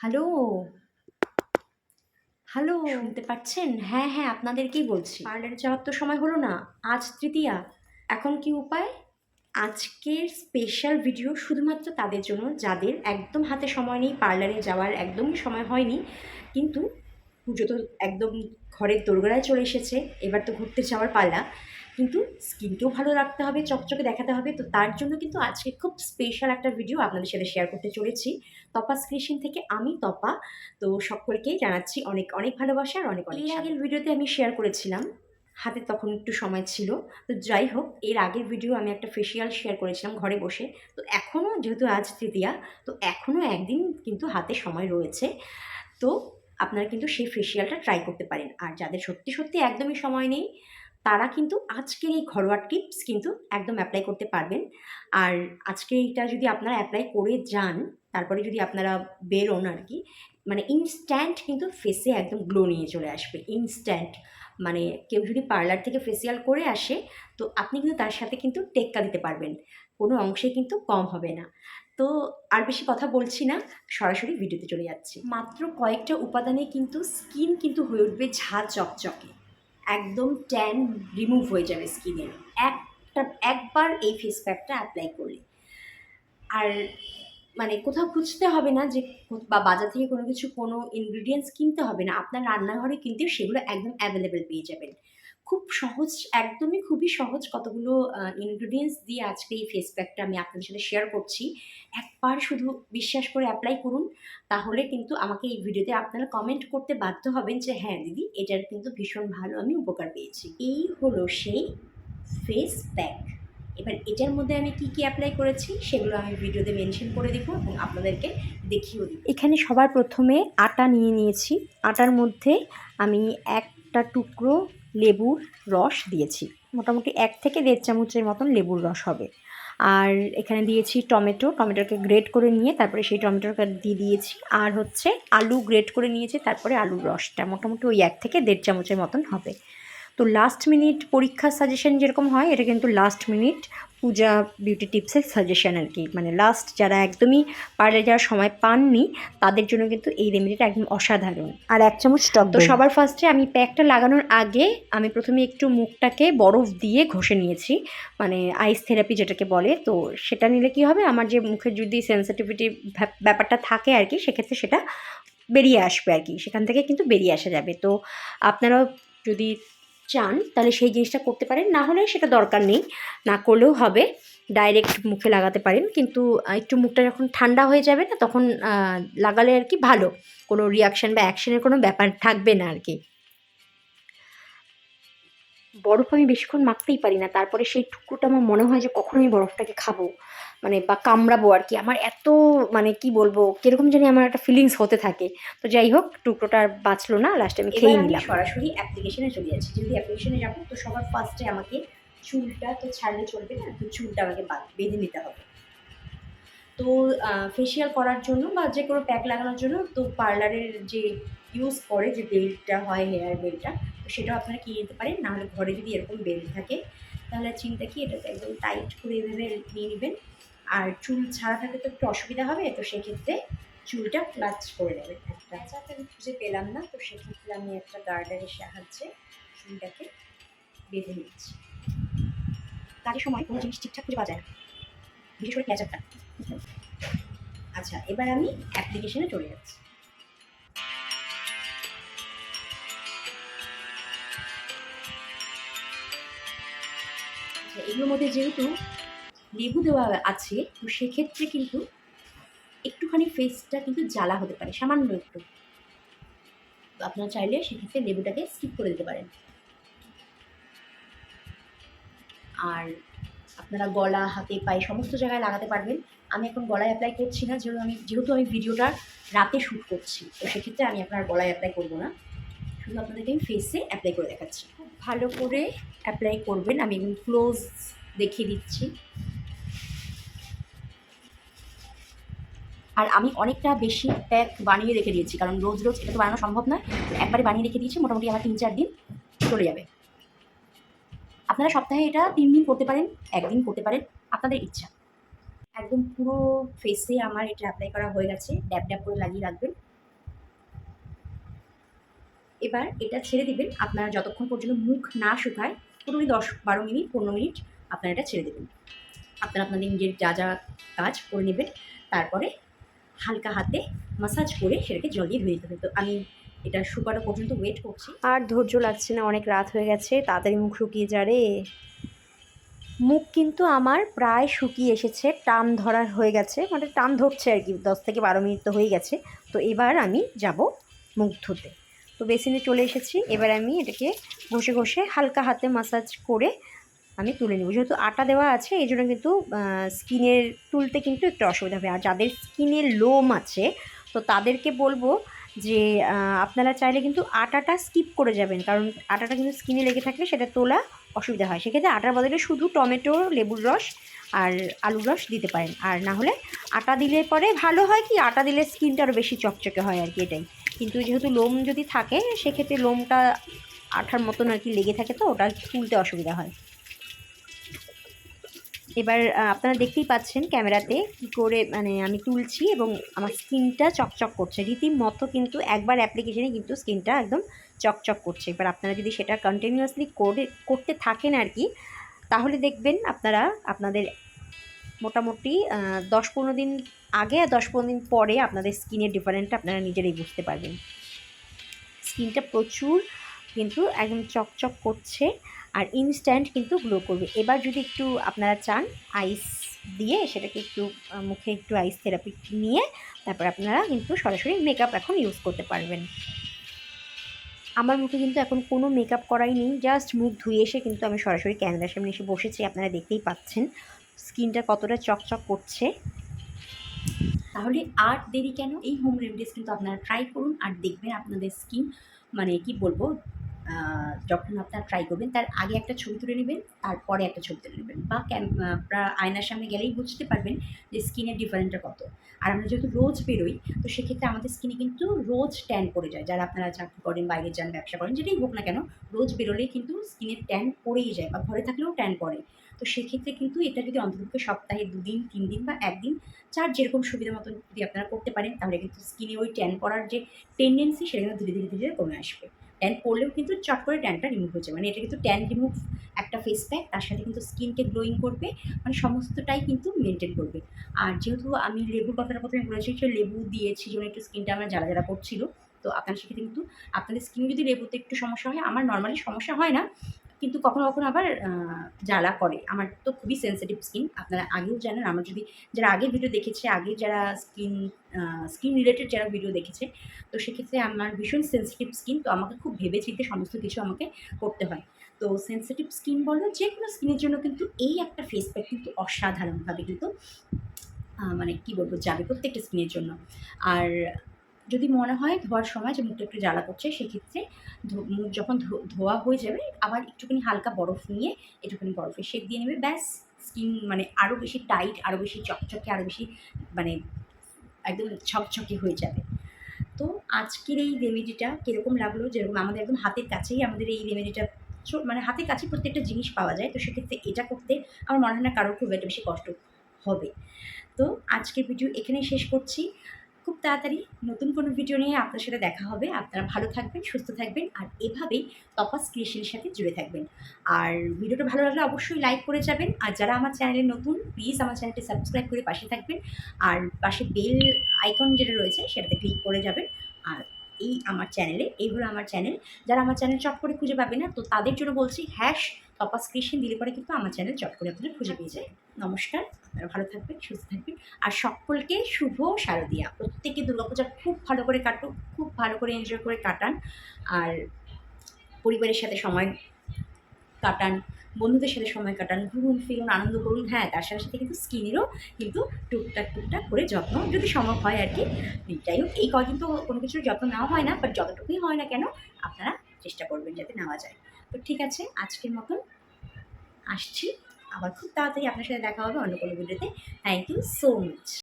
Hello hello শুনতে পাচ্ছেন? হ্যাঁ হ্যাঁ আপনাদেরকেই বলছি। পার্লারে যাওয়ার তো সময় হলো না। আজ তৃতীয়া। এখন কি উপায়? আজকের স্পেশাল ভিডিও শুধুমাত্র তাদের জন্য যাদের একদম হাতে সময় নেই পার্লারে যাওয়ার একদমই সময় হয়নি। কিন্তু পুজো তো একদম ঘরের দোরগোড়ায় চলে এসেছে। এবার তো ঘুরতে যাওয়ার পালা। কিন্তু স্কিনকেও ভালো রাখতে হবে চকচকে দেখাতে হবে। তো তার জন্য কিন্তু আজকে খুব স্পেশাল একটা ভিডিও আপনাদের সাথে শেয়ার করতে চলেছি। তপা স্ক্রিশন থেকে আমি তপা। তো সকলকেই জানাচ্ছি অনেক অনেক ভালোবাসা আর অনেক অনেক আগের ভিডিওতে আমি শেয়ার করেছিলাম। হাতে তখন একটু সময় ছিল। তো যাই হোক এর আগের ভিডিও আমি একটা ফেসিয়াল শেয়ার করেছিলাম ঘরে বসে। তো এখনও যেহেতু আজ তৃতীয়া তো এখনও একদিন কিন্তু হাতে সময় রয়েছে। তো আপনারা কিন্তু সেই ফেসিয়ালটা ট্রাই করতে পারেন। আর যাদের সত্যি সত্যি একদমই সময় নেই তারা কিন্তু আজকের এই ঘরোয়া টিপস কিন্তু একদম অ্যাপ্লাই করতে পারবেন। আর আজকে এইটা যদি আপনারা অ্যাপ্লাই করে যান, তারপরে যদি আপনারা বেরোন আর কি মানে ইনস্ট্যান্ট কিন্তু ফেসে একদম গ্লো নিয়ে চলে আসবে ইনস্ট্যান্ট মানে কেউ যদি পার্লার থেকে ফেসিয়াল করে আসে, তো আপনি কিন্তু তার সাথে কিন্তু টেক্কা দিতে পারবেন, কোনো অংশে কিন্তু কম হবে না। তো আর বেশি কথা বলছি না, সরাসরি ভিডিওতে চলে যাচ্ছি। মাত্র কয়েকটা উপাদানে কিন্তু স্কিন কিন্তু হয়ে উঠবে ঝা চকচকে। একদম ট্যান রিমুভ হয়ে যাবে স্কিনের একটা, একবার এই ফেস প্যাকটা অ্যাপ্লাই করলে। আর মানে কোথাও খুঁজতে হবে না যে বা বাজার থেকে কোনো কিছু, কোনো ইনগ্রিডিয়েন্টস কিনতে হবে না। আপনার রান্নাঘরে কিন্তু সেগুলো একদম অ্যাভেলেবেল পেয়ে যাবেন। খুব সহজ, একদমই খুবই সহজ কতগুলো ইনগ্রিডিয়েন্টস দিয়ে আজকে এই ফেস প্যাকটা আমি আপনাদের সাথে শেয়ার করছি। একবার শুধু বিশ্বাস করে অ্যাপ্লাই করুন, তাহলে কিন্তু আমাকে এই ভিডিওতে আপনারা কমেন্ট করতে বাধ্য হবেন যে হ্যাঁ দিদি, এটার কিন্তু ভীষণ ভালো আমি উপকার পেয়েছি। এই হলো সেই ফেস প্যাক এবার এটার মধ্যে আমি কি কি অ্যাপ্লাই করেছি, সেগুলো আমি ভিডিওতে মেনশন করে দেবো এবং আপনাদেরকে দেখিয়েও দিই এখানে সবার প্রথমে আটা নিয়ে নিয়েছি। আটার মধ্যে আমি একটা টুকরো লেবুর রস দিয়েছি। মোটামুটি এক থেকে দেড় চামচের মতন লেবুর রস হবে। আর এখানে দিয়েছি টমেটো। টমেটোকে গ্রেট করে নিয়ে তারপরে সেই টমেটোকে দিয়ে দিয়েছি। আর হচ্ছে আলু গ্রেট করে নিয়েছি, তারপরে আলুর রসটা। মোটামুটি ওই এক থেকে দেড় চামচের মতন হবে। তো লাস্ট মিনিট পরীক্ষার সাজেশন যেরকম হয় এটা কিন্তু লাস্ট মিনিট পূজা বিউটি টিপসের সাজেশন আর কি। মানে লাস্ট যারা একদমই পার্লারে যাওয়ার সময় পাননি তাদের জন্য কিন্তু এই রেমেডিটা একদম অসাধারণ। আর এক চামচ টক তো সবার ফার্স্টে আমি প্যাকটা লাগানোর আগে আমি প্রথমে একটু মুখটাকে বরফ দিয়ে ঘষে নিয়েছি মানে আইস থেরাপি যেটাকে বলে। তো সেটা নিলে কি হবে? আমার যে মুখের যদি সেন্সিটিভিটি ব্যাপারটা থাকে আর কি সেক্ষেত্রে সেটা বেরিয়ে আসবে আর কি। সেখান থেকে কিন্তু বেরিয়ে আসা যাবে। তো আপনারাও যদি চান, তাহলে সেই জিনিসটা করতে পারেন। না হলে সেটা দরকার নেই। না করলেও হবে। ডাইরেক্ট মুখে লাগাতে পারেন। কিন্তু একটু মুখটা যখন ঠান্ডা হয়ে যাবে না, তখন লাগালে আর কি ভালো। কোনো রিয়াকশান বা অ্যাকশনের কোনো ব্যাপার থাকবে না আর কি। বরফ আমি বেশিক্ষণ মাখতেই পারি না। তারপরে সেই টুকরোটা আমার মনে হয় যে কখন আমি বরফটাকে খাব। মানে বা কামড়াবো আর কি। আমার এত মানে কি বলব কীরকম জানি আমার একটা ফিলিংস হতে থাকে। তো যাই হোক টুকরোটা আর বাঁচলো না লাস্টে আমি খেয়ে নিলাম। সরাসরি অ্যাপ্লিকেশনে চলে যাচ্ছি। যদি অ্যাপ্লিকেশনে যাব তো সবার ফার্স্টে আমাকে চুলটা তো ছাড়লে চলবে না তো চুলটা আমাকে বেঁধে নিতে হবে। তো ফেসিয়াল করার জন্য বা যে কোনো প্যাক লাগানোর জন্য তো পার্লারের যে ইউজ করে যে বেল্টটা হয় হেয়ার বেল্টটা সেটাও আপনারা কিনে নিতে পারেন। নাহলে ঘরে যদি এরকম বেল্ট থাকে, তাহলে চিন্তা কি এটাতে একদম টাইট করে এভাবে নিয়ে নেবেন। আর চুল ছাড়া থাকলে তো একটু অসুবিধা হবে, তো সেক্ষেত্রে চুলটা ক্লাচ করে নেবেন। একটা চাটা আমি খুঁজে পেলাম না, তো সেক্ষেত্রে আমি একটা গার্ডারের সাহায্যে চুলটাকে বেঁধে নিচ্ছি। কাজের সময় কোনো জিনিস ঠিকঠাক খুঁজে পাওয়া যায় না। বিশেষ করে ক্যাচারটা আচ্ছা এবার আমি অ্যাপ্লিকেশনে চলে যাচ্ছি। এগুলোর মধ্যে যেহেতু লেবু দেওয়া আছে, তো সেক্ষেত্রে কিন্তু একটুখানি ফেসটা কিন্তু জ্বালা হতে পারে, সামান্য একটু। তো আপনারা চাইলে সেক্ষেত্রে লেবুটাকে স্কিপ করে দিতে পারেন। আর আপনারা গলা, হাতে, পায়ে সমস্ত জায়গায় লাগাতে পারবেন। আমি এখন গলায় অ্যাপ্লাই করছি না, যেহেতু আমি যেহেতু আমি ভিডিওটা রাতে শ্যুট করছি, তো সেক্ষেত্রে আমি আপনার গলায় অ্যাপ্লাই করব না। শুধু আপনাদেরকে আমি ফেসে অ্যাপ্লাই করে দেখাচ্ছি। ভালো করে অ্যাপ্লাই করবেন, আমি একদম ক্লোজ দেখিয়ে দিচ্ছি। আর আমি অনেকটা বেশি প্যাক বানিয়ে রেখে দিয়েছি, কারণ রোজ রোজ এটা তো বানানো সম্ভব নয়। একবারে বানিয়ে রেখে দিয়েছি, মোটামুটি আমার তিন চার দিন চলে যাবে। আপনারা সপ্তাহে এটা তিন দিন করতে পারেন, একদিন করতে পারেন, আপনাদের ইচ্ছা। একদম পুরো ফেসে আমার এটা অ্যাপ্লাই করা হয়ে গেছে ড্যাপ ড্যাপ করে লাগিয়ে রাখবেন। এবার এটা ছেড়ে দিবেন। আপনারা যতক্ষণ পর্যন্ত মুখ না শুকায়, পুরোপুরি দশ বারো মিনিট, পনেরো মিনিট আপনারা এটা ছেড়ে দেবেন। আপনারা আপনাদের নিজের যা যা কাজ করে নেবেন, তারপরে হালকা হাতে মাসাজ করে সেটাকে জল দিয়ে ধুয়ে দিতে হবে। তো আমি এটা শুকানো পর্যন্ত ওয়েট করছি। আর ধৈর্য লাগছে না, অনেক রাত হয়ে গেছে, তাড়াতাড়ি মুখ শুকিয়ে যা রে। মুখ কিন্তু আমার প্রায় শুকিয়ে এসেছে, টান ধরার হয়ে গেছে মানে টান ধরছে আর কি, দশ থেকে বারো মিনিট তো হয়ে গেছে। তো এবার আমি যাব মুখ ধুতে। তো বেসিনে চলে এসেছি। এবার আমি এটাকে ঘষে ঘষে হালকা হাতে মাসাজ করে আমি তুলে নেব। যেহেতু আটা দেওয়া আছে, এই জন্য কিন্তু স্কিনের তুলতে কিন্তু একটু অসুবিধা হবে। আর যাদের স্কিনের লোম আছে, তো তাদেরকে বলব যে আপনারা চাইলে কিন্তু আটাটা স্কিপ করে যাবেন। কারণ আটাটা কিন্তু স্কিনে লেগে থাকলে সেটা তোলা অসুবিধা হয়। সেক্ষেত্রে আটার বদলে শুধু টমেটো, লেবুর রস আর আলুর রস দিতে পারেন। আর না হলে আটা দিলে পরে ভালো হয় কি, আটা দিলে স্কিনটা আরও বেশি চকচকে হয় আর কি, এটাই। কিন্তু যেহেতু লোম যদি থাকে, সেক্ষেত্রে লোমটা আঠার মতন আর কি লেগে থাকে তো, ওটা তুলতে অসুবিধা হয়। এবার আপনারা দেখতেই পাচ্ছেন ক্যামেরাতে কি করে মানে আমি তুলছি এবং আমার স্কিনটা চকচক করছে। রীতিমতো কিন্তু একবার অ্যাপ্লিকেশনে কিন্তু স্কিনটা একদম চকচক করছে। এবার আপনারা যদি সেটা কন্টিনিউয়াসলি করে, করতে থাকেন আর কি, তাহলে দেখবেন আপনারা আপনাদের মোটামুটি দশ পনেরো দিন আগে আর দশ পনেরো দিন পরে আপনাদের স্কিনের ডিফারেন্টটা আপনারা নিজেরাই বুঝতে পারবেন। স্কিনটা প্রচুর কিন্তু একদম চকচক করছে আর ইনস্ট্যান্ট কিন্তু গ্লো করবে। এবার যদি একটু আপনারা চান আইস দিয়ে সেটাকে একটু মুখে একটু আইস থেরাপি নিয়ে তারপর আপনারা কিন্তু সরাসরি মেকআপ এখন ইউজ করতে পারবেন। আমার মুখে কিন্তু এখন কোনো মেকআপ করাই নেই জাস্ট মুখ ধুয়ে এসে কিন্তু আমি সরাসরি ক্যামেরার সামনে এসে বসেছি, আপনারা দেখতেই পাচ্ছেন। স্কিনটা কতটা চকচক করছে। তাহলে আর দেরি কেন? এই হোম রেমেডিস কিন্তু আপনারা ট্রাই করুন আর দেখবেন আপনাদের স্কিন মানে কি বলব যখন আপনারা ট্রাই করবেন, তার আগে একটা ছবি তুলে নেবেন, তারপরে একটা ছবি তুলে নেবেন বা আয়নার সামনে গেলেই বুঝতে পারবেন যে স্কিনের ডিফারেন্টটা কত। আর আমরা যেহেতু রোজ বেরোই, তো সেক্ষেত্রে আমাদের স্কিনে কিন্তু রোজ ট্যান পড়ে যায়। যারা আপনারা চাকরি করেন, বাইরে যান, ব্যবসা করেন, যেটাই হোক না কেন, রোজ বেরোলেই কিন্তু স্কিনের ট্যান পড়েই যায় বা ঘরে থাকলেও ট্যান পড়ে। তো সেক্ষেত্রে কিন্তু এটা যদি অন্ততপক্ষে সপ্তাহে দুদিন তিন দিন বা একদিন যার যেরকম সুবিধা মতন যদি আপনারা করতে পারেন, তাহলে কিন্তু স্কিনে ওই ট্যান পড়ার যে টেন্ডেন্সি সেটা কিন্তু ধীরে ধীরে ধীরে কমে আসবে। ট্যান পড়লেও কিন্তু চট করে ট্যানটা রিমুভ হয়ে যাবে মানে এটা কিন্তু ট্যান রিমুভ একটা ফেস প্যাক তার সাথে কিন্তু স্কিনকে গ্লোয়িং করবে মানে সমস্তটাই কিন্তু মেনটেন করবে। আর যেহেতু আমি লেবুর কথাটা প্রথমে বলেছি যে লেবু দিয়েছি যেমন একটু স্কিনটা আমার জ্বালা জ্বালা করছিল, তো আপনার সেক্ষেত্রে কিন্তু আপনাদের স্কিনে যদি লেবুতে একটু সমস্যা হয়, আমার নর্মালি সমস্যা হয় না কিন্তু কখনো কখনো আবার জ্বালা করে। আমার তো খুবই সেন্সিটিভ স্কিন আপনারা আগেও জানেন, আমার যদি যারা আগে ভিডিও দেখেছে আগে যারা স্কিন স্কিন রিলেটেড যারা ভিডিও দেখেছে, তো সেক্ষেত্রে আমার ভীষণ সেন্সিটিভ স্কিন তো আমাকে খুব ভেবে চিন্তে সমস্ত কিছু আমাকে করতে হয়। তো সেন্সিটিভ স্কিন বলো যে কোনো স্কিনের জন্য কিন্তু এই একটা ফেস প্যাক কিন্তু অসাধারণভাবে কিন্তু মানে কি বলব, যাবে প্রত্যেকটা স্কিনের জন্য। আর যদি মনে হয় ধোয়ার সময় যে মুখটা একটু জ্বালা করছে, সেক্ষেত্রে মুখ যখন ধোয়া হয়ে যাবে, আবার একটুখানি হালকা বরফ নিয়ে একটুখানি বরফে শেক দিয়ে নেবে। ব্যাস স্কিন মানে আরও বেশি টাইট আরও বেশি চকচকে আরও বেশি মানে একদম ছকছকে হয়ে যাবে। তো আজকের এই রেমেডিটা কীরকম লাগল? যেরকম আমাদের একদম হাতের কাছেই আমাদের এই রেমেডিটা মানে হাতের কাছে প্রত্যেকটা জিনিস পাওয়া যায়। তো সেক্ষেত্রে এটা করতে আমার মনে হয় না কারোর খুব একটা বেশি কষ্ট হবে। তো আজকের ভিডিও এখানেই শেষ করছি। খুব তাড়াতাড়ি নতুন কোনো ভিডিও নিয়ে আপনার সাথে দেখা হবে। আপনারা ভালো থাকবেন, সুস্থ থাকবেন আর এভাবেই তপাস ক্রিয়েশনের সাথে জুড়ে থাকবেন। আর ভিডিওটা ভালো লাগলে অবশ্যই লাইক করে যাবেন। আর যারা আমার চ্যানেলে নতুন প্লিজ আমার চ্যানেলটি সাবস্ক্রাইব করে পাশে থাকবেন। আর পাশে বেল আইকন যেটা রয়েছে, সেটাতে ক্লিক করে যাবেন। আর এই আমার চ্যানেলে এই হলো আমার চ্যানেল যারা আমার চ্যানেল চট করে খুঁজে পাবে না, তো তাদের জন্য বলছি হ্যাশ তপাস ক্রিয়েশন দিলে পরে কিন্তু আমার চ্যানেল চট করে আপনারা খুঁজে পেয়ে যায় নমস্কার, আপনারা ভালো থাকবেন, সুস্থ থাকবেন। আর সকলকে শুভ শারদিয়া। প্রত্যেকে দুর্গাপূজা খুব ভালো করে কাটুক, খুব ভালো করে এনজয় করে কাটান। আর পরিবারের সাথে সময় কাটান, বন্ধুদের সাথে সময় কাটান, ঘুরুন, ফিরুন, আনন্দ করুন। হ্যাঁ তার সাথে সাথে কিন্তু স্কিনেরও কিন্তু টুকটাক টুকটাক করে যত্ন যদি সম্ভব হয় আর কি। যাই হোক, এই কদিন তো কোনো কিছুর যত্ন নেওয়া হয় না বাট যতটুকুই হয় না কেন, আপনারা চেষ্টা করবেন যাতে নেওয়া যায়। তো ঠিক আছে, আজকের মতন আসছি। আবার খুব তাড়াতাড়ি আপনার সাথে দেখা হবে অন্য কোনো ভিডিওতে। Thank you so much